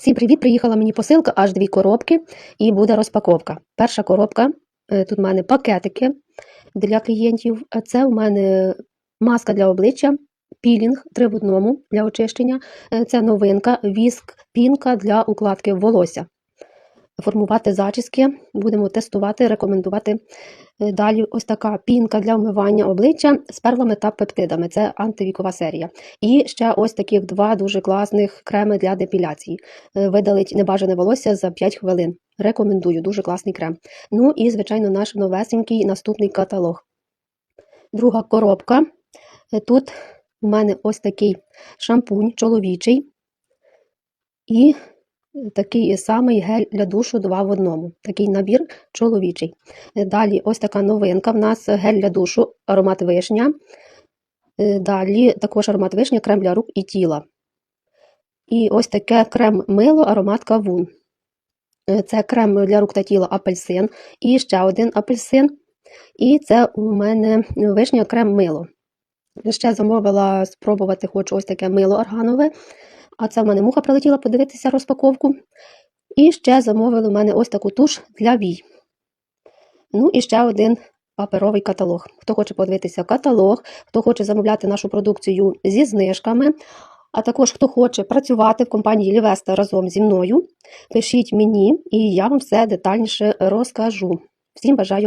Всім привіт! Приїхала мені посилка, аж дві коробки, і буде розпаковка. Перша коробка, е, тут в мене пакетики для клієнтів. Це у мене маска для обличчя, пілінг три для очищення. Е, Це новинка, віск, пінка для укладки волосся. Формувати зачіски, будемо тестувати, рекомендувати. Е, Далі ось така пінка для вмивання обличчя з перлами та пептидами. Це антивікова серія. І ще ось таких два дуже класних креми для депіляції. Е, Видалить небажане волосся за 5 хвилин. Рекомендую, дуже класний крем. Ну і, звичайно, наш новесенький наступний каталог. Друга коробка. Е, Тут у мене ось такий шампунь чоловічий. І такий самий гель для душу два в одному. Такий набір чоловічий. Далі ось така новинка. В нас гель для душу, аромат вишня. Е, Далі також аромат вишня, крем для рук і тіла. І ось таке крем-мило, аромат кавун. Е, Це крем для рук та тіла апельсин. І ще один апельсин. І це у мене вишня крем-мило. Ще замовила спробувати, хочу ось таке мило органове. А це в мене муха прилетіла подивитися розпаковку. І ще замовили в мене ось таку туш для вій. Ну і ще один паперовий каталог. Хто хоче подивитися каталог, хто хоче замовляти нашу продукцію зі знижками, а також хто хоче працювати в компанії Лівеста разом зі мною, пишіть мені, і я вам все детальніше розкажу. Всім бажаю.